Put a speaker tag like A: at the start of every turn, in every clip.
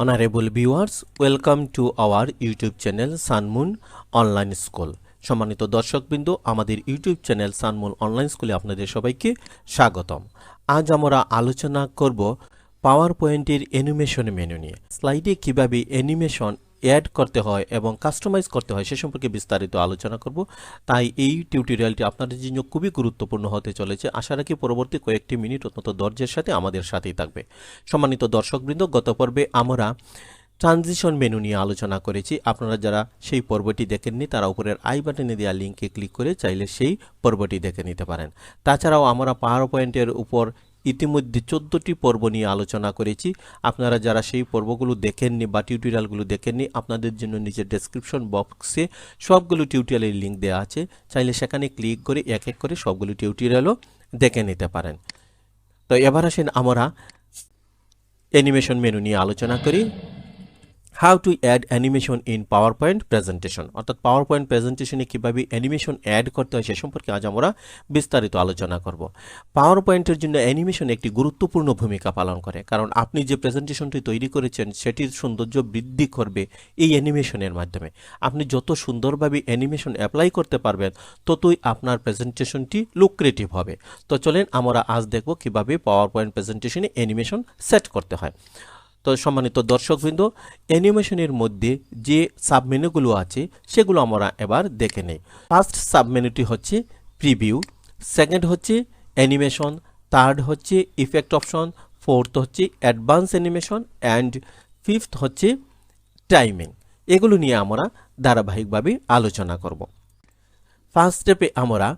A: Honorable viewers welcome to our YouTube channel Sunmoon online school সম্মানিত দর্শকবৃন্দ, আমাদের YouTube channel Sunmoon online স্কুলে আপনাদের সবাইকে স্বাগতম। আজ আমরা আলোচনা করব পাওয়ার পয়েন্টের অ্যানিমেশন মেনু নিয়ে। স্লাইডে কীভাবে অ্যানিমেশন অ্যাড করতে হয় এবং কাস্টমাইজ করতে হয়, সে সম্পর্কে বিস্তারিত আলোচনা করব। তাই এই টিউটোরিয়ালটি আপনাদের জন্য খুবই গুরুত্বপূর্ণ হতে চলেছে। আশা রাখি পরবর্তী কয়েকটি মিনিট অত্যন্ত ধৈর্যের সাথে আমাদের সাথেই থাকবে। সম্মানিত দর্শকবৃন্দ, গত পর্বে আমরা ট্রানজিশন মেনু নিয়ে আলোচনা করেছি। আপনারা যারা সেই পর্বটি দেখেননি, তারা উপরের আই বাটনে দেওয়া লিঙ্কে ক্লিক করে চাইলে সেই পর্বটি দেখে নিতে পারেন। তাছাড়াও আমরা পাওয়ার পয়েন্টের উপর ইতিমধ্যে চোদ্দটি পর্ব নিয়ে আলোচনা করেছি। আপনারা যারা সেই পর্বগুলো দেখেননি বা টিউটোরিয়ালগুলো দেখেননি, আপনাদের জন্য নিজের ডেসক্রিপশন বক্সে সবগুলো টিউটোরিয়ালের লিঙ্ক দেওয়া আছে। চাইলে সেখানে ক্লিক করে এক এক করে সবগুলো টিউটোরিয়ালও দেখে নিতে পারেন। তো এবার আসেন আমরা অ্যানিমেশন মেনু নিয়ে আলোচনা করি। How to add animation in power point presentation অর্থাৎ পাওয়ার পয়েন্ট প্রেজেন্টেশনে কীভাবে অ্যানিমেশন অ্যাড করতে হয় সে সম্পর্কে আজ আমরা বিস্তারিত আলোচনা করব। পাওয়ার পয়েন্টের জন্য অ্যানিমেশন একটি গুরুত্বপূর্ণ ভূমিকা পালন করে। কারণ আপনি যে প্রেজেন্টেশনটি তৈরি করেছেন, সেটির সৌন্দর্য বৃদ্ধি করবে এই অ্যানিমেশনের মাধ্যমে। আপনি যত সুন্দরভাবে অ্যানিমেশন অ্যাপ্লাই করতে পারবেন, ততই আপনার প্রেজেন্টেশনটি লুক্রেটিভ হবে। তো চলেন আমরা আজ দেখব কীভাবে পাওয়ার পয়েন্ট প্রেজেন্টেশনে অ্যানিমেশন সেট করতে হয়। তো সম্মানিত দর্শকবৃন্দ, অ্যানিমেশনের মধ্যে যে সাবমেনুগুলো আছে, সেগুলো আমরা এবার দেখে নেই। ফার্স্ট সাবমেনুটি হচ্ছে প্রিভিউ সেকেন্ড হচ্ছে অ্যানিমেশন থার্ড হচ্ছে ইফেক্ট অপশন ফোর্থ হচ্ছে অ্যাডভান্স অ্যানিমেশন অ্যান্ড ফিফথ হচ্ছে টাইমিং এগুলো নিয়ে আমরা ধারাবাহিকভাবে আলোচনা করব। ফার্স্ট স্টেপে আমরা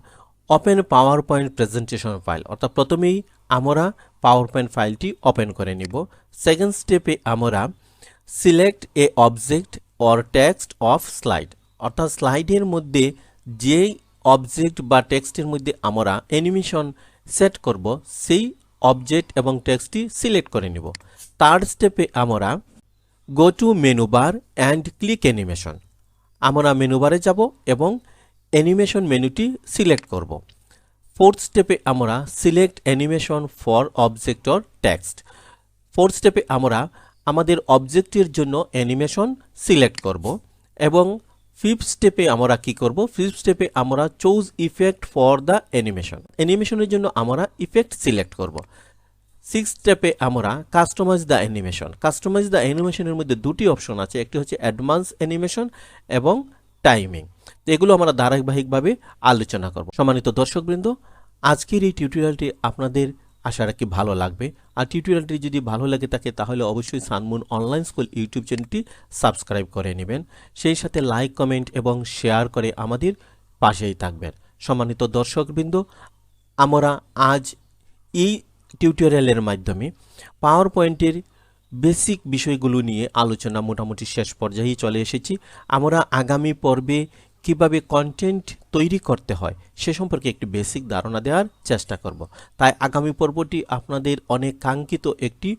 A: open power point presentation file অর্থাৎ প্রথমেই আমরা পাওয়ার পয়েন্ট ফাইলটি ওপেন করে নিব। সেকেন্ড স্টেপে আমরা select a object or text of slide অর্থাৎ স্লাইডের মধ্যে যেই অবজেক্ট বা টেক্সটের মধ্যে আমরা অ্যানিমেশন সেট করব, সেই অবজেক্ট এবং টেক্সটটি সিলেক্ট করে নিব। থার্ড স্টেপে আমরা go to menu bar and click animation আমরা মেনু বারে যাব এবং অ্যানিমেশন মেনুটি সিলেক্ট করব। ফোর্থ স্টেপে আমরা select animation for object or text fourth স্টেপে আমরা আমাদের অবজেক্টের জন্য অ্যানিমেশন সিলেক্ট করব এবং ফিফথ স্টেপে আমরা কি করব? ফিফথ স্টেপে আমরা choose effect for the animation অ্যানিমেশনের জন্য আমরা ইফেক্ট সিলেক্ট করব। সিক্স স্টেপে আমরা customize the animation customize the অ্যানিমেশনের মধ্যে দুটি অপশন আছে। একটি হচ্ছে অ্যাডভান্স অ্যানিমেশন এবং টাইমিং এগুলো আমরা ধারাবাহিকভাবে আলোচনা করব। সম্মানিত দর্শকবৃন্দ, আজকের এই টিউটোরিয়ালটি আপনাদের আশা রাখি ভালো লাগবে। আর টিউটোরিয়ালটি যদি ভালো লাগে থাকে, তাহলে অবশ্যই সানমুন অনলাইন স্কুল ইউটিউব চ্যানেলটি সাবস্ক্রাইব করে নেবেন। সেই সাথে লাইক কমেন্ট এবং শেয়ার করে আমাদের পাশেই থাকবেন। সম্মানিত দর্শকবৃন্দ, আমরা আজ এই টিউটোরিয়ালের মাধ্যমে পাওয়ার পয়েন্টের বেসিক বিষয়গুলো নিয়ে আলোচনা মোটামুটি শেষ পর্যায়ে চলে এসেছি। আমরা আগামী পর্বে কীভাবে কন্টেন্ট তৈরি করতে হয় সে সম্পর্কে একটি বেসিক ধারণা দেওয়ার চেষ্টা করব। তাই আগামী পর্বটি আপনাদের অনেক কাঙ্ক্ষিত একটি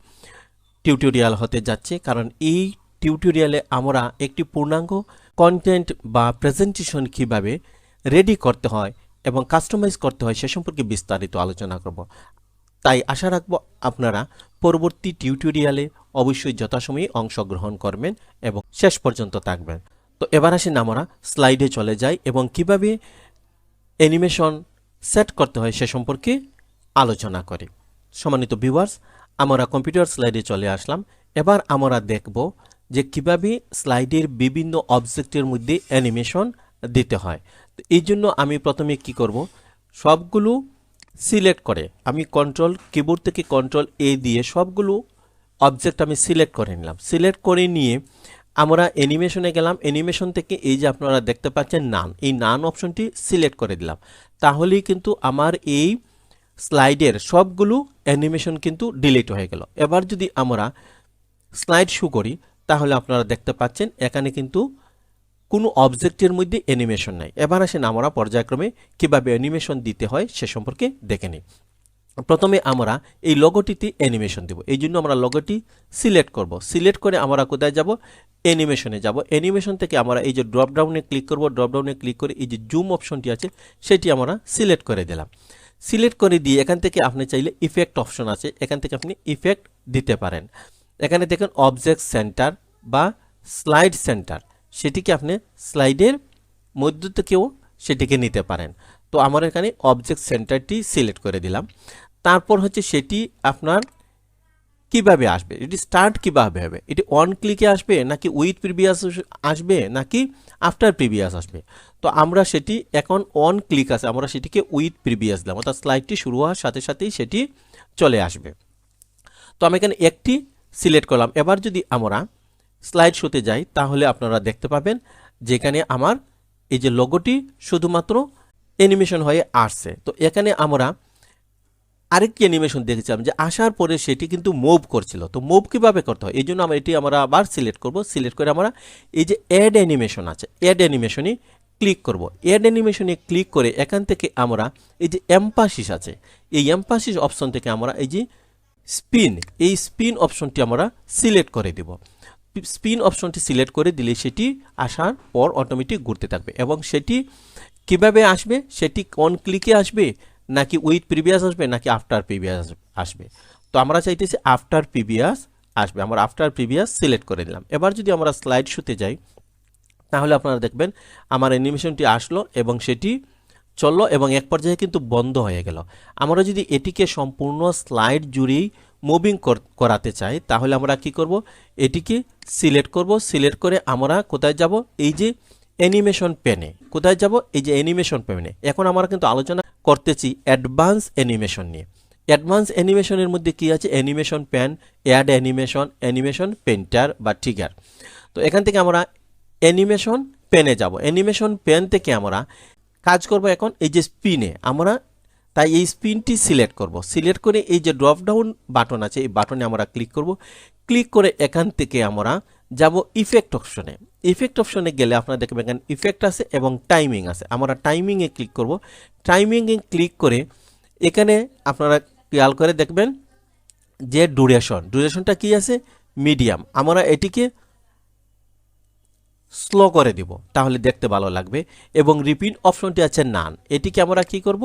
A: টিউটোরিয়াল হতে যাচ্ছে, কারণ এই টিউটোরিয়ালে আমরা একটি পূর্ণাঙ্গ কন্টেন্ট বা প্রেজেন্টেশন কীভাবে রেডি করতে হয় এবং কাস্টমাইজ করতে হয় সে সম্পর্কে বিস্তারিত আলোচনা করব। তাই আশা রাখব আপনারা পরবর্তী টিউটোরিয়ালে অবশ্যই যথাসময়ে অংশগ্রহণ করবেন এবং শেষ পর্যন্ত থাকবেন। তো এবার আসেন আমরা স্লাইডে চলে যাই এবং কীভাবে অ্যানিমেশন সেট করতে হয় সে সম্পর্কে আলোচনা করি। সম্মানিত ভিউয়ার্স, আমরা কম্পিউটার স্লাইডে চলে আসলাম। এবার আমরা দেখব যে কীভাবে স্লাইডের বিভিন্ন অবজেক্টের মধ্যে অ্যানিমেশন দিতে হয়। তো এই জন্য আমি প্রথমে কি করব, সবগুলো সিলেক্ট করে আমি কন্ট্রোল কিবোর্ড থেকে কন্ট্রোল এ দিয়ে সবগুলো অবজেক্ট আমি সিলেক্ট করে নিলাম। সিলেক্ট করে নিয়ে আমরা অ্যানিমেশনে গেলাম। অ্যানিমেশন থেকে এই যে আপনারা দেখতে পাচ্ছেন নান এই নান অপশনটি সিলেক্ট করে দিলাম। তাহলেই কিন্তু আমার এই স্লাইডের সবগুলো অ্যানিমেশন কিন্তু ডিলিট হয়ে গেল। এবার যদি আমরা স্লাইড শু করি, তাহলে আপনারা দেখতে পাচ্ছেন এখানে কিন্তু কোনো অবজেক্টের মধ্যে অ্যানিমেশন নাই। এবার আসেন আমরা পর্যায়ক্রমে কীভাবে অ্যানিমেশন দিতে হয় সে সম্পর্কে দেখে নিই। প্রথমে আমরা এই লগোটিতে অ্যানিমেশন দেব। এই জন্য আমরা লগোটি সিলেক্ট করব। সিলেক্ট করে আমরা কোথায় যাব? অ্যানিমেশনে যাব। অ্যানিমেশন থেকে আমরা এই যে ড্রপডাউনে ক্লিক করব ড্রপডাউনে ক্লিক করে এই যে জুম অপশনটি আছে, সেটি আমরা সিলেক্ট করে দিলাম। সিলেক্ট করে দিয়ে এখান থেকে আপনি চাইলে ইফেক্ট অপশন আছে। এখান থেকে আপনি ইফেক্ট দিতে পারেন। এখানে দেখেন অবজেক্ট সেন্টার বা স্লাইড সেন্টার সেটিকে আপনি স্লাইডের মধ্য থেকেও সেটিকে নিতে পারেন। তো আমার এখানে অবজেক্ট সেন্টারটি সিলেক্ট করে দিলাম। তারপর হচ্ছে সেটি আপনার কীভাবে আসবে? এটি স্টার্ট কীভাবে হবে? এটি অন ক্লিকে আসবে নাকি উইথ প্রিভিয়াস আসবে নাকি আফটার প্রিভিয়াস আসবে? তো আমরা সেটি এখন অন ক্লিক আছে, আমরা সেটিকে উইথ প্রিভিয়াস দিলাম। অর্থাৎ স্লাইডটি শুরু হওয়ার সাথে সাথেই সেটি চলে আসবে। তো আমি এখানে একটি সিলেক্ট করলাম। এবার যদি আমরা স্লাইড শোতে যাই, তাহলে আপনারা দেখতে পাবেন যেখানে আমার এই যে লোগোটি শুধুমাত্র অ্যানিমেশন হয়ে আসছে। তো এখানে আমরা আরেকটি অ্যানিমেশন দেখেছিলাম যে আসার পরে সেটি কিন্তু মুভ করছিল। তো মুভ কীভাবে করতে হয়? এই জন্য আমরা এটি আমরা আবার সিলেক্ট করব। সিলেক্ট করে আমরা এই যে অ্যাড অ্যানিমেশন আছে অ্যাড অ্যানিমেশনে ক্লিক করব। অ্যাড অ্যানিমেশনে ক্লিক করে এখান থেকে আমরা এই যে এম্পাসিস আছে, এই এম্পাসিস অপশন থেকে আমরা এই যে স্পিন এই স্পিন অপশনটি আমরা সিলেক্ট করে দেব। স্পিন অপশনটি সিলেক্ট করে দিলে সেটি আসার পর অটোমেটিক ঘুরতে থাকবে এবং সেটি কীভাবে আসবে? সেটি কোন ক্লিকে আসবে? নাকি উইথ প্রিভিয়াস আসবে? নাকি আফটার প্রিভিয়াস আসবে? তো আমরা চাইতেছি আফটার প্রিভিয়াস আসবে। আমরা আফটার প্রিভিয়াস সিলেক্ট করে দিলাম এবার যদি আমরা স্লাইড শুতে যাই, তাহলে আপনারা দেখবেন আমার অ্যানিমেশনটি আসলো এবং সেটি চলল এবং এক পর্যায়ে কিন্তু বন্ধ হয়ে গেল। আমরা যদি এটিকে সম্পূর্ণ স্লাইড জুড়েই মুভিং করাতে চাই, তাহলে আমরা কি করব? এটিকে সিলেক্ট করব। সিলেক্ট করে আমরা কোথায় যাব? এই যে অ্যানিমেশন পেনে। কোথায় যাব? এই যে অ্যানিমেশন পেনে। এখন আমরা কিন্তু আলোচনা করতেছি অ্যাডভান্স অ্যানিমেশন নিয়ে। অ্যাডভান্স অ্যানিমেশনের মধ্যে কি আছে? Animation pane, add animation animation painter বা ট্রিগার। তো এখান থেকে আমরা অ্যানিমেশন পেনে যাব। অ্যানিমেশন পেন থেকে আমরা কাজ করব এখন এই যে স্পিনে। আমরা তাই এই স্পিনটি সিলেক্ট করব। সিলেক্ট করে এই যে ড্রপ ডাউন বাটন আছে, এই বাটনে আমরা ক্লিক করব। ক্লিক করে এখান থেকে আমরা যাব ইফেক্ট অপশনে। ইফেক্ট অপশনে গেলে আপনারা দেখবেন এখানে ইফেক্ট আছে এবং টাইমিং আছে। আমরা টাইমিংয়ে ক্লিক করব। টাইমিংয়ে ক্লিক করে এখানে আপনারা খেয়াল করে দেখবেন যে ডুরেশন ডুরেশনটা কি আছে? মিডিয়াম আমরা এটিকে স্লো করে দিব, তাহলে দেখতে ভালো লাগবে। এবং রিপিট অপশনটি আছে নান এটিকে আমরা কি করব?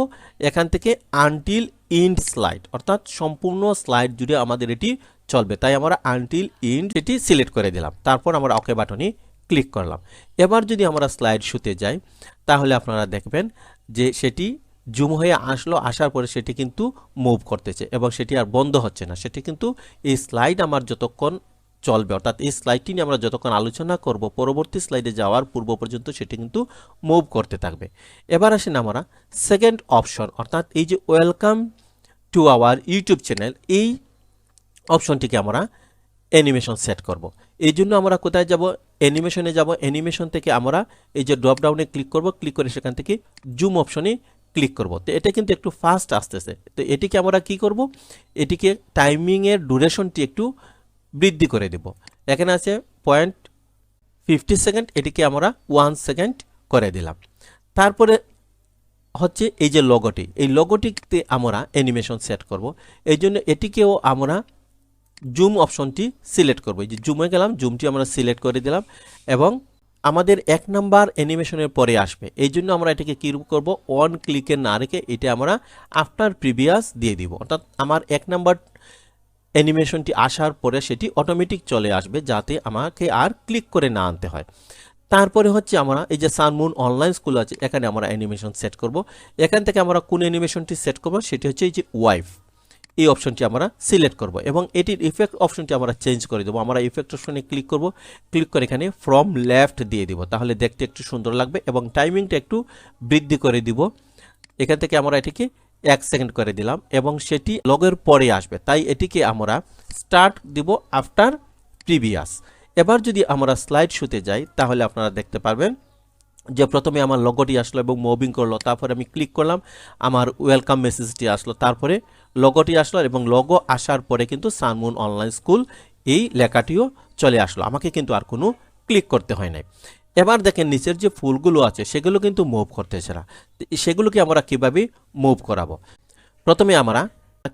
A: এখান থেকে আনটিল ইন্ড স্লাইড অর্থাৎ সম্পূর্ণ স্লাইড জুড়ে আমাদের এটি চলবে। তাই আমরা আনটিল ইন্ড এটি সিলেক্ট করে দিলাম। তারপর আমরা ওকে বাটনে ক্লিক করলাম। এবার যদি আমরা স্লাইড শুতে যাই, তাহলে আপনারা দেখবেন যে সেটি জুম হয়ে আসলো, আসার পরে সেটি কিন্তু মুভ করতেছে এবং সেটি আর বন্ধ হচ্ছে না। সেটি কিন্তু এই স্লাইড আমার যতক্ষণ চলবে, অর্থাৎ এই স্লাইডটি নিয়ে আমরা যতক্ষণ আলোচনা করব, পরবর্তী স্লাইডে যাওয়ার পূর্ব পর্যন্ত সেটি কিন্তু মুভ করতে থাকবে। এবার আসেন আমরা সেকেন্ড অপশন অর্থাৎ এই যে welcome to our YouTube channel এই অপশনটিকে আমরা অ্যানিমেশন সেট করব। এই জন্য আমরা কোথায় যাব? অ্যানিমেশনে যাব অ্যানিমেশন থেকে আমরা এই যে ড্রপ ডাউনে ক্লিক করব ক্লিক করে সেখান থেকে জুম অপশনে ক্লিক করব। তো এটা কিন্তু একটু ফাস্ট আসতেছে। তো এটিকে আমরা কি করব? এটিকে টাইমিংয়ের ডুরেশনটি একটু বৃদ্ধি করে দেব। এখানে আছে পয়েন্ট ফিফটি সেকেন্ড এটিকে আমরা ওয়ান সেকেন্ড করে দিলাম। তারপরে হচ্ছে এই যে লগোটি এই লগোটিতে আমরা অ্যানিমেশন সেট করব। এই জন্য এটিকেও আমরা জুম অপশনটি সিলেক্ট করব। এই যে জুমে গেলাম, জুমটি আমরা সিলেক্ট করে দিলাম এবং আমাদের এক নাম্বার অ্যানিমেশনের পরে আসবে। এই জন্য আমরা এটাকে কী করব? ওয়ান ক্লিকে না রেখে এটা আমরা আফটার প্রিভিয়াস দিয়ে দিব। অর্থাৎ আমার এক নাম্বার অ্যানিমেশনটি আসার পরে সেটি অটোমেটিক চলে আসবে যাতে আমাকে আর ক্লিক করে না আনতে হয়। তারপরে হচ্ছে আমরা এই যে সানমুন অনলাইন স্কুল আছে, এখানে আমরা অ্যানিমেশন সেট করব। এখান থেকে আমরা কোন অ্যানিমেশনটি সেট করব? সেটি হচ্ছে এই যে ওয়াইফ। এই অপশনটি আমরা সিলেক্ট করব এবং এটির ইফেক্ট অপশনটি আমরা চেঞ্জ করে দেবো। আমরা ইফেক্ট অপশনে ক্লিক করব ক্লিক করে এখানে ফ্রম লেফট দিয়ে দিব। তাহলে দেখতে একটু সুন্দর লাগবে এবং টাইমিংটা একটু বৃদ্ধি করে দিব। এখান থেকে আমরা এটিকে এক সেকেন্ড করে দিলাম এবং সেটি লগের পরে আসবে। তাই এটিকে আমরা স্টার্ট দিব আফটার প্রিভিয়াস এবার যদি আমরা স্লাইড শুতে যাই, তাহলে আপনারা দেখতে পারবেন যে প্রথমে আমার লগোটি আসলো এবং মুভিং করল, তারপরে আমি ক্লিক করলাম, আমার ওয়েলকাম মেসেজটি আসলো, তারপরে লগোটি আসলো এবং লগো আসার পরে কিন্তু সানমুন অনলাইন স্কুল এই লেখাটিও চলে আসলো। আমাকে কিন্তু আর কোনো ক্লিক করতে হয় নাই। এবার দেখেন নিচের যে ফুলগুলো আছে, সেগুলো কিন্তু মুভ করতেছে না। সেগুলোকে আমরা কীভাবে মুভ করাবো? প্রথমে আমরা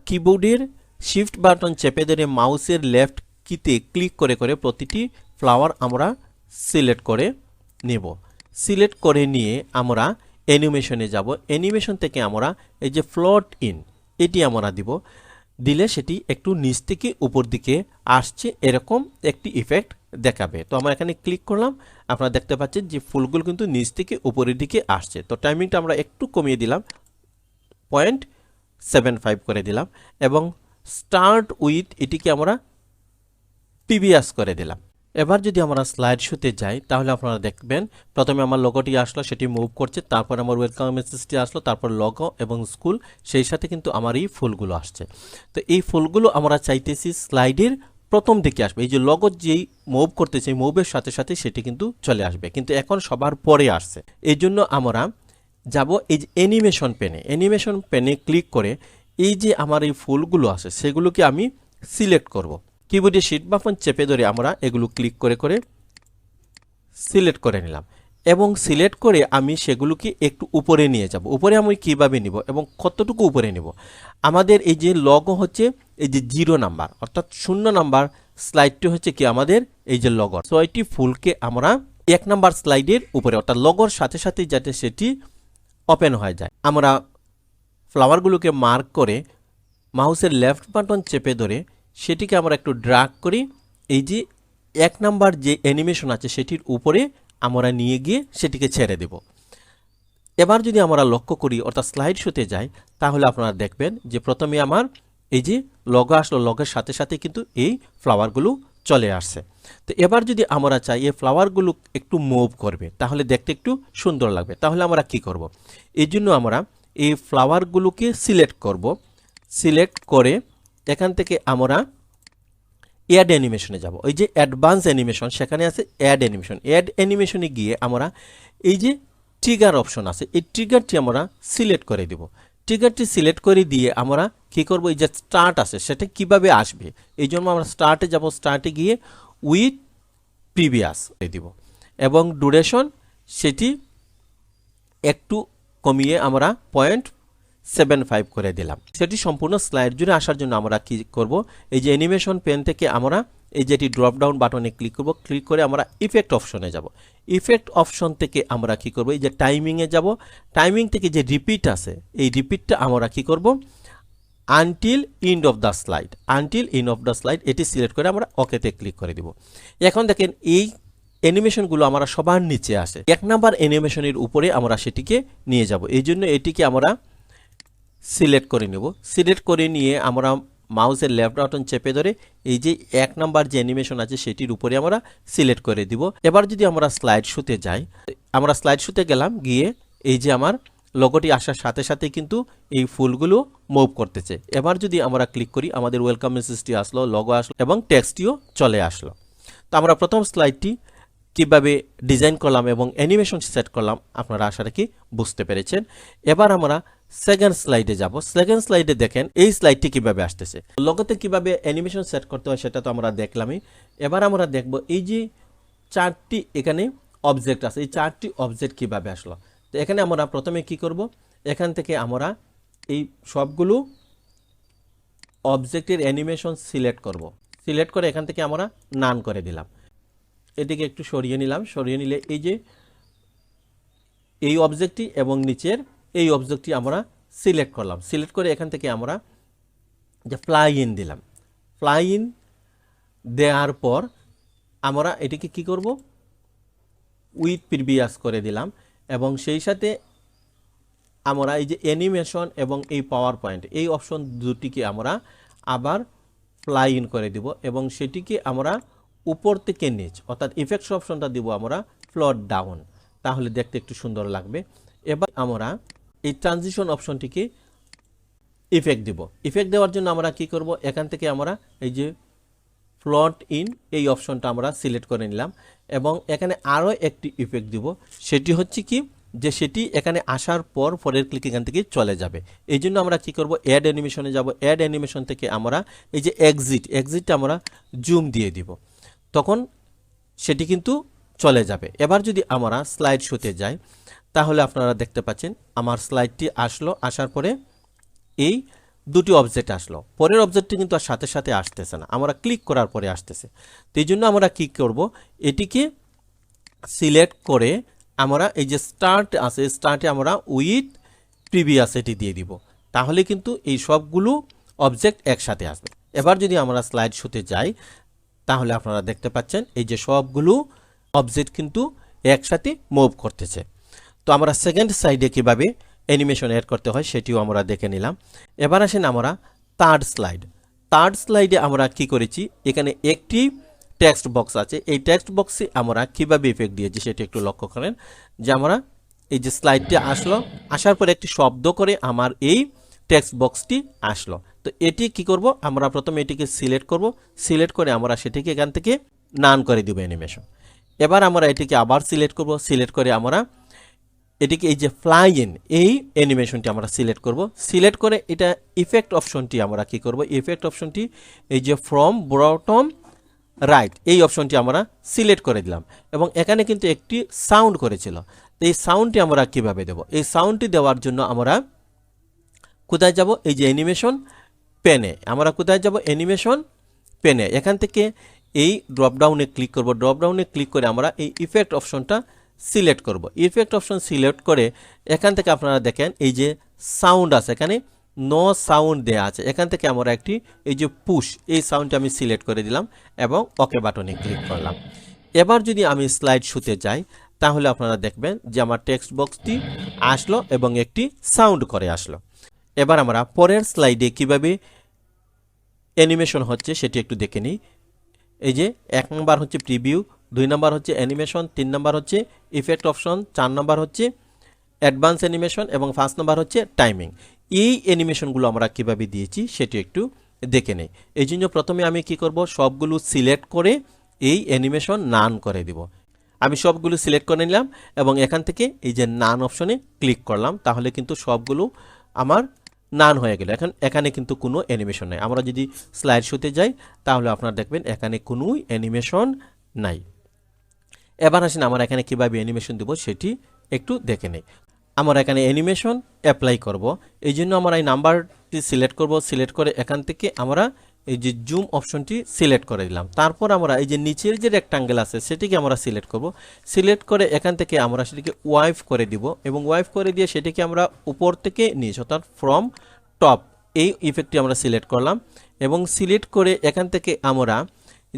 A: কিবোর্ডের শিফট বাটন চেপে ধরে মাউসের লেফট কিতে ক্লিক করে করে প্রতিটি ফ্লাওয়ার আমরা সিলেক্ট করে নেব। সিলেক্ট করে নিয়ে আমরা অ্যানিমেশনে যাব। অ্যানিমেশন থেকে আমরা এই যে ফ্লট ইন, এটি আমরা দিব। দিলে সেটি একটু নিচ থেকে উপর দিকে আসছে, এরকম একটি ইফেক্ট দেখাবে। তো আমরা এখানে ক্লিক করলাম, আপনারা দেখতে পাচ্ছেন যে ফুলগুলো কিন্তু নিচ থেকে উপরের দিকে আসছে। তো টাইমিংটা আমরা একটু কমিয়ে দিলাম পয়েন্ট সেভেন ফাইভ করে দিলাম এবং স্টার্ট উইথ এটিকে আমরা পিবিএস করে দিলাম। এবার যদি আমরা স্লাইড শোতে যাই, তাহলে আপনারা দেখবেন, প্রথমে আমার লোগোটি আসলো, সেটি মুভ করছে, তারপর আমার ওয়েলকাম মেসেজটি আসলো, তারপর লগো এবং স্কুল সেই সাথে কিন্তু আমার এই ফুলগুলো আসছে। তো এই ফুলগুলো আমরা চাইতেছি স্লাইডের প্রথম দিকে আসবে। এই যে লগো যেই মুভ করতেছে মুভের সাথে সাথে সেটি কিন্তু চলে আসবে, কিন্তু এখন সবার পরে আসছে। এই জন্য আমরা যাব এই যে অ্যানিমেশন পেনে অ্যানিমেশন পেনে ক্লিক করে এই যে আমার এই ফুলগুলো আছে, সেগুলোকে আমি সিলেক্ট করব। কিবোর্ডে শিট বাফন চেপে ধরে আমরা এগুলো ক্লিক করে করে সিলেক্ট করে নিলাম। এবং সিলেক্ট করে আমি সেগুলোকে একটু উপরে নিয়ে যাব। উপরে আমি কীভাবে নিব এবং কতটুকু উপরে নিব? আমাদের এই যে লগো হচ্ছে, এই যে জিরো নাম্বার অর্থাৎ শূন্য নাম্বার স্লাইডটি হচ্ছে কি আমাদের এই যে লগর ছয়টি ফুলকে আমরা এক নাম্বার স্লাইডের উপরে, অর্থাৎ লগর সাথে সাথে যাতে সেটি ওপেন হয়ে যায়। আমরা ফ্লাওয়ারগুলোকে মার্ক করে মাউসের লেফট বাটন চেপে ধরে সেটিকে আমরা একটু ড্রাগ করি। এই যে এক নাম্বার যে অ্যানিমেশন আছে সেটির উপরে আমরা নিয়ে গিয়ে সেটিকে ছেড়ে দেব। এবার যদি আমরা লক্ষ্য করি, অর্থাৎ স্লাইড শোতে যাই, তাহলে আপনারা দেখবেন যে প্রথমে আমার এই যে লগো আসলো লগের সাথে সাথে কিন্তু এই ফ্লাওয়ারগুলো চলে আসছে। তো এবার যদি আমরা চাই এই ফ্লাওয়ারগুলো একটু মুভ করবে, তাহলে দেখতে একটু সুন্দর লাগবে। তাহলে আমরা কি করব? এই জন্য আমরা এই ফ্লাওয়ারগুলোকে সিলেক্ট করব। সিলেক্ট করে এখান থেকে আমরা অ্যাড অ্যানিমেশনে যাব। ওই যে অ্যাডভান্স অ্যানিমেশন সেখানে আছে অ্যাড অ্যানিমেশন অ্যাড অ্যানিমেশনে গিয়ে আমরা এই যে ট্রিগার অপশন আছে, এই ট্রিগারটি আমরা সিলেক্ট করে দেব। ট্রিগারটি সিলেক্ট করে দিয়ে আমরা কি করব? এই যে স্টার্ট আছে, সেটা কীভাবে আসবে? এই জন্য আমরা স্টার্টে যাব। স্টার্টে গিয়ে উইথ প্রিভিয়াস দিব। এবং ডুরেশন সেটি একটু কমিয়ে আমরা পয়েন্ট সেভেন ফাইভ করে দিলাম। সেটি সম্পূর্ণ স্লাইড জুড়ে আসার জন্য আমরা কি করব? এই যে অ্যানিমেশন পেন থেকে আমরা এই যেটি ড্রপ ডাউন বাটনে ক্লিক করব ক্লিক করে আমরা ইফেক্ট অপশনে যাব। ইফেক্ট অপশন থেকে আমরা কি করব? এই যে টাইমিংয়ে যাব। টাইমিং থেকে যে রিপিট আছে, এই রিপিটটা আমরা কি করব? Until end of the slide until end of the slide এটি সিলেক্ট করে আমরা ওকেতে ক্লিক করে দিব। এখন দেখেন এই অ্যানিমেশনগুলো আমরা সবার নিচে আসে। এক নাম্বার অ্যানিমেশনের উপরে আমরা সেটিকে নিয়ে যাব। এই জন্য এটিকে আমরা সিলেক্ট করে নেব। সিলেক্ট করে নিয়ে আমরা মাউসের লেফট বাটন চেপে ধরে এই যে এক নাম্বার যে অ্যানিমেশন আছে সেটির উপরে আমরা সিলেক্ট করে দিব। এবার যদি আমরা স্লাইড শুতে যাই, আমরা স্লাইড শুতে গেলাম, গিয়ে এই যে আমার লোগোটি আসার সাথে সাথে কিন্তু এই ফুলগুলো মুভ করতেছে। এবার যদি আমরা ক্লিক করি, আমাদের ওয়েলকাম মেসেজটি আসলো লগো আসলো এবং টেক্সটিও চলে আসলো। তো আমরা প্রথম স্লাইডটি কীভাবে ডিজাইন করলাম এবং অ্যানিমেশন সেট করলাম, আপনারা আশা রাখি বুঝতে পেরেছেন। এবার আমরা সেকেন্ড স্লাইডে যাব। সেকেন্ড স্লাইডে দেখেন, এই স্লাইডটি কীভাবে আসতেছে? লগতে কীভাবে অ্যানিমেশন সেট করতে হয় সেটা তো আমরা দেখলামই। এবার আমরা দেখব, এই যে চারটি এখানে অবজেক্ট আছে, এই চারটি অবজেক্ট কীভাবে আসলো? তো এখানে আমরা প্রথমে কি করব? এখান থেকে আমরা এই সবগুলো অবজেক্টের অ্যানিমেশন সিলেক্ট করব। সিলেক্ট করে এখান থেকে আমরা নান করে দিলাম। এটিকে একটু সরিয়ে নিলাম। সরিয়ে নিলে এই যে এই অবজেক্টটি এবং নিচের এই অবজেক্টটি আমরা সিলেক্ট করলাম। সিলেক্ট করে এখান থেকে আমরা যে ফ্লাই ইন দিলাম। ফ্লাই ইন দেওয়ার পর আমরা এটিকে কি করব? উইথ প্রিভিয়াস করে দিলাম এবং সেই সাথে আমরা এই যে অ্যানিমেশন এবং এই পাওয়ার পয়েন্ট এই অপশন দুটিকে আমরা আবার ফ্লাই ইন করে দিব এবং সেটিকে আমরা উপর থেকে নিচ, অর্থাৎ ইফেক্টস অপশনটা দিব আমরা ফ্লট ডাউন তাহলে দেখতে একটু সুন্দর লাগবে। এবার আমরা এই ট্রানজিশন অপশনটিকে ইফেক্ট দিব। ইফেক্ট দেওয়ার জন্য আমরা কি করব? এখান থেকে আমরা এই যে ফ্লট ইন এই অপশনটা আমরা সিলেক্ট করে নিলাম এবং এখানে আরও একটি ইফেক্ট দিব। সেটি হচ্ছে কি? যে সেটি এখানে আসার পর পরের ক্লিক এখান থেকে চলে যাবে। এই জন্য আমরা কি করব? অ্যাড অ্যানিমেশনে যাব। অ্যাড অ্যানিমেশন থেকে আমরা এই যে এক্সিট এক্সিটটা আমরা জুম দিয়ে দিব। তখন সেটি কিন্তু চলে যাবে। এবার যদি আমরা স্লাইড শোতে যাই তাহলে আপনারা দেখতে পাচ্ছেন, আমার স্লাইডটি আসলো, আসার পরে এই দুটি অবজেক্ট আসলো। পরের অবজেক্টটি কিন্তু আর সাথে সাথে আসতেছে না, আমরা ক্লিক করার পরে আসতেছে। তো এই জন্য আমরা কী করব, এটিকে সিলেক্ট করে আমরা এই যে স্টার্ট আছে স্টার্টে আমরা উইথ প্রিভিয়াস এটি দিয়ে দিব। তাহলে কিন্তু এই সবগুলো অবজেক্ট একসাথে আসবে। এবার যদি আমরা স্লাইড শোতে যাই, তাহলে আপনারা দেখতে পাচ্ছেন, এই যে সবগুলো অবজেক্ট কিন্তু একসাথে মুভ করতেছে। তো আমরা সেকেন্ড সাইডে কীভাবে অ্যানিমেশন এড করতে হয় সেটিও আমরা দেখে নিলাম। এবার আসেন আমরা থার্ড স্লাইড থার্ড স্লাইডে আমরা কি করেছি? এখানে একটি টেক্সট বক্স আছে। এই টেক্সট বক্সে আমরা কীভাবে ইফেক্ট দিয়েছি সেটি একটু লক্ষ্য করেন। যে আমরা এই যে স্লাইডটি আসলো, আসার পর একটি শব্দ করে আমার এই টেক্সট বক্সটি আসলো। তো এটি কি করব? আমরা প্রথমে এটিকে সিলেক্ট করব। সিলেক্ট করে আমরা সেটিকে এখান থেকে নান করে দিব অ্যানিমেশন এবার আমরা এটিকে আবার সিলেক্ট করব। সিলেক্ট করে আমরা এটিকে এই যে ফ্লাই ইন এই অ্যানিমেশনটি আমরা সিলেক্ট করব। সিলেক্ট করে এটা ইফেক্ট অপশনটি আমরা কি করব? ইফেক্ট অপশনটি এই যে ফ্রম বটম রাইট এই অপশনটি আমরা সিলেক্ট করে দিলাম এবং এখানে কিন্তু একটি সাউন্ড করেছিল। এই সাউন্ডটি আমরা কীভাবে দেব? এই সাউন্ডটি দেওয়ার জন্য আমরা কোথায় যাব? এই যে অ্যানিমেশন পেনে আমরা কোথায় যাব? অ্যানিমেশন পেনে এখান থেকে এই ড্রপডাউনে ক্লিক করব। ড্রপডাউনে ক্লিক করে আমরা এই ইফেক্ট অপশনটা সিলেক্ট করব। ইফেক্ট অপশন সিলেক্ট করে এখান থেকে আপনারা দেখেন এই যে সাউন্ড আছে, এখানে নো সাউন্ড দেয়া আছে। এখান থেকে আমরা একটি এই যে পুশ এই সাউন্ডটি আমি সিলেক্ট করে দিলাম এবং ওকে বাটনে ক্লিক করলাম। এবার যদি আমি স্লাইড শুতে যাই, তাহলে আপনারা দেখবেন যে আমার টেক্সট বক্সটি আসলো এবং একটি সাউন্ড করে আসলো। এবার আমরা পরের স্লাইডে কীভাবে অ্যানিমেশন হচ্ছে সেটি একটু দেখে নিই। এই যে এক নম্বর হচ্ছে প্রিভিউ দুই নাম্বার হচ্ছে অ্যানিমেশন, তিন নাম্বার হচ্ছে ইফেক্ট অপশন চার নাম্বার হচ্ছে অ্যাডভান্স অ্যানিমেশন এবং পাঁচ নাম্বার হচ্ছে টাইমিং এই অ্যানিমেশনগুলো আমরা কীভাবে দিয়েছি সেটি একটু দেখে নেই। এই জন্য প্রথমে আমি কি করব? সবগুলো সিলেক্ট করে এই অ্যানিমেশন নান করে দিব। আমি সবগুলো সিলেক্ট করে নিলাম এবং এখান থেকে এই যে নান অপশনে ক্লিক করলাম, তাহলে কিন্তু সবগুলো আমার নান হয়ে গেল। এখন এখানে কিন্তু কোনো অ্যানিমেশন নাই। আমরা যদি স্লাইড শোতে যাই, তাহলে আপনারা দেখবেন এখানে কোনো অ্যানিমেশন নাই। এবার আসেন আমরা এখানে কীভাবে অ্যানিমেশন দেবো সেটি একটু দেখে নেই। আমরা এখানে অ্যানিমেশন অ্যাপ্লাই করব। এই জন্য আমরা এই নাম্বারটি সিলেক্ট করব। সিলেক্ট করে এখান থেকে আমরা এই যে জুম অপশনটি সিলেক্ট করে দিলাম। তারপর আমরা এই যে নিচের যে রেক্টাঙ্গেল আছে সেটিকে আমরা সিলেক্ট করব। সিলেক্ট করে এখান থেকে আমরা সেটিকে ওয়াইফ করে দিব এবং ওয়াইফ করে দিয়ে সেটিকে আমরা উপর থেকে নিচ অর্থাৎ ফ্রম টপ এই ইফেক্টটি আমরা সিলেক্ট করলাম এবং সিলেক্ট করে এখান থেকে আমরা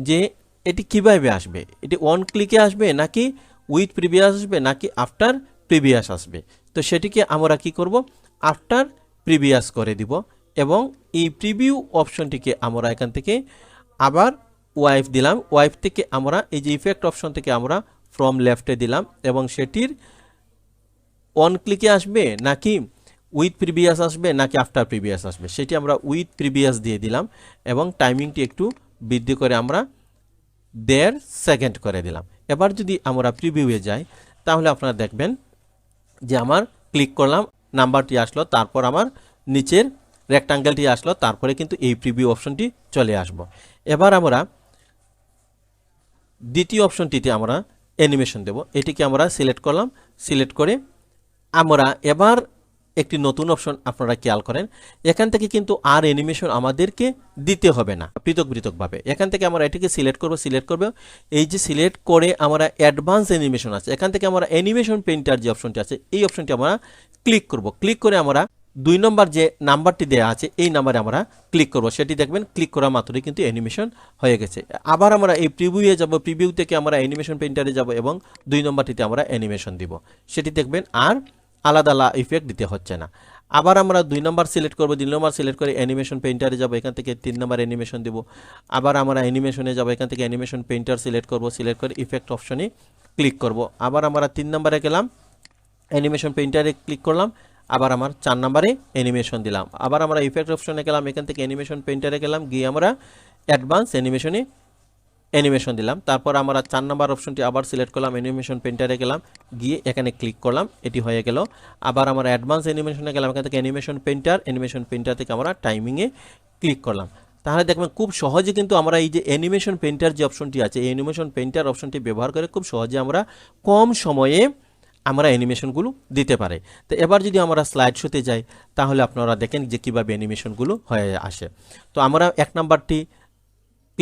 A: যে এটি কীভাবে আসবে? এটি ওয়ান ক্লিকে আসবে নাকি উইথ প্রিভিয়াস আসবে নাকি আফটার প্রিভিয়াস আসবে? তো সেটিকে আমরা কি করব? আফটার প্রিভিয়াস করে দিব এবং এই প্রিভিউ অপশনটিকে আমরা এখান থেকে আবার ওয়াইফ দিলাম। ওয়াইফ থেকে আমরা এই যে ইফেক্ট অপশন থেকে আমরা ফ্রম লেফটে দিলাম এবং সেটির অন ক্লিকে আসবে নাকি উইথ প্রিভিয়াস আসবে নাকি আফটার প্রিভিয়াস আসবে? সেটি আমরা উইথ প্রিভিয়াস দিয়ে দিলাম এবং টাইমিংটি একটু বৃদ্ধি করে আমরা দেড় সেকেন্ড করে দিলাম। এবার যদি আমরা প্রিভিউয়ে যাই, তাহলে আপনারা দেখবেন যে আমার ক্লিক করলাম নাম্বারটি আসলো, তারপর আমার নিচের রেক্টাঙ্গেলটি আসলো, তারপরে কিন্তু এই প্রিভিউ অপশনটি চলে আসব। এবার আমরা দ্বিতীয় অপশনটিতে আমরা অ্যানিমেশন দেব। এটিকে আমরা সিলেক্ট করলাম। সিলেক্ট করে আমরা এবার একটি নতুন অপশন আপনারা খেয়াল করেন। এখান থেকে কিন্তু আর অ্যানিমেশন আমাদেরকে দিতে হবে না, পৃথক পৃথকভাবে। এখান থেকে আমরা এটিকে সিলেক্ট করব সিলেক্ট করব। এই যে সিলেক্ট করে আমরা অ্যাডভান্স অ্যানিমেশন আছে, এখান থেকে আমরা অ্যানিমেশন পেইন্টার যে অপশনটি আছে, এই অপশনটি আমরা ক্লিক করব। ক্লিক করে আমরা দুই নম্বর যে নাম্বারটি দেওয়া আছে, এই নাম্বারে আমরা ক্লিক করব। সেটি দেখবেন ক্লিক করা মাত্রই কিন্তু অ্যানিমেশন হয়ে গেছে। আবার আমরা এই প্রিভিউয়ে যাব প্রিভিউ থেকে আমরা অ্যানিমেশন পেইন্টারে যাব এবং দুই নম্বরটিতে আমরা অ্যানিমেশন দিব। সেটি দেখবেন আর আলাদা আলাদা ইফেক্ট দিতে হচ্ছে না। আবার আমরা দুই নম্বর সিলেক্ট করব দুই নম্বর সিলেক্ট করে অ্যানিমেশন পেইন্টারে যাব, এখান থেকে তিন নম্বর অ্যানিমেশন দেব। আবার আমরা অ্যানিমেশনে যাব, এখান থেকে অ্যানিমেশন পেইন্টার সিলেক্ট করব সিলেক্ট করে ইফেক্ট অপশনে ক্লিক করব। আবার আমরা তিন নম্বরে গেলাম অ্যানিমেশন পেইন্টারে ক্লিক করলাম, আবার আমার চার নম্বরে অ্যানিমেশন দিলাম। আবার আমরা ইফেক্ট অপশনে গেলাম, এখান থেকে অ্যানিমেশন পেইন্টারে গেলাম, গিয়ে আমরা অ্যাডভান্স অ্যানিমেশনে অ্যানিমেশন দিলাম। তারপর আমরা চার নাম্বার অপশনটি আবার সিলেক্ট করলাম অ্যানিমেশন পেন্টারে গেলাম, গিয়ে এখানে ক্লিক করলাম, এটি হয়ে গেল। আবার আমরা অ্যাডভান্স অ্যানিমেশনে গেলাম, এখান থেকে অ্যানিমেশন পেন্টার অ্যানিমেশন পেন্টার থেকে আমরা টাইমিংয়ে ক্লিক করলাম। তাহলে দেখবেন খুব সহজে কিন্তু আমরা এই যে অ্যানিমেশন পেন্টার যে অপশনটি আছে, এই অ্যানিমেশন পেন্টার অপশনটি ব্যবহার করে খুব সহজে আমরা কম সময়ে আমরা অ্যানিমেশনগুলো দিতে পারি। তো এবার যদি আমরা স্লাইড শোতে যাই, তাহলে আপনারা দেখেন যে কীভাবে অ্যানিমেশনগুলো হয়ে আসে। তো আমরা এক নাম্বারটি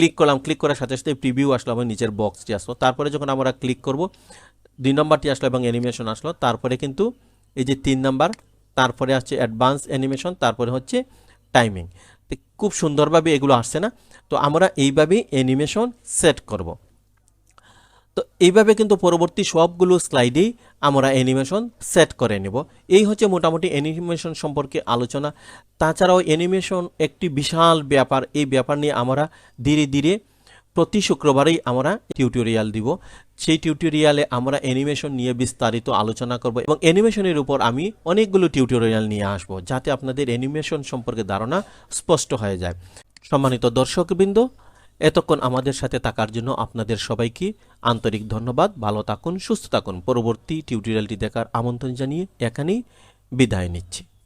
A: ক্লিক করলাম ক্লিক করার সাথে সাথে প্রিভিউ আসলো এবং নিচের বক্সটি আসলো। তারপরে যখন আমরা ক্লিক করব, দুই নম্বরটি আসলো এবং অ্যানিমেশন আসলো। তারপরে কিন্তু এই যে তিন নাম্বার, তারপরে আসছে অ্যাডভান্স অ্যানিমেশন তারপরে হচ্ছে টাইমিং খুব সুন্দরভাবে এগুলো আসছে না? তো আমরা এইভাবেই অ্যানিমেশন সেট করব। তো এইভাবে কিন্তু পরবর্তী সবগুলো স্লাইডেই আমরা অ্যানিমেশন সেট করে নেব। এই হচ্ছে মোটামুটি অ্যানিমেশন সম্পর্কে আলোচনা। তাছাড়াও অ্যানিমেশন একটি বিশাল ব্যাপার। এই ব্যাপার নিয়ে আমরা ধীরে ধীরে প্রতি শুক্রবারেই আমরা টিউটোরিয়াল দিব। সেই টিউটোরিয়ালে আমরা অ্যানিমেশন নিয়ে বিস্তারিত আলোচনা করব এবং অ্যানিমেশনের উপর আমি অনেকগুলো টিউটোরিয়াল নিয়ে আসব যাতে আপনাদের অ্যানিমেশন সম্পর্কে ধারণা স্পষ্ট হয়ে যায়। সম্মানিত দর্শকবৃন্দ এতক্ষণ আমাদের সাথে থাকার জন্য আপনাদের সবাইকে আন্তরিক ধন্যবাদ। ভালো থাকুন, সুস্থ থাকুন। পরবর্তী টিউটোরিয়ালটি দেখার আমন্ত্রণ জানিয়ে এখানেই বিদায় নিচ্ছি।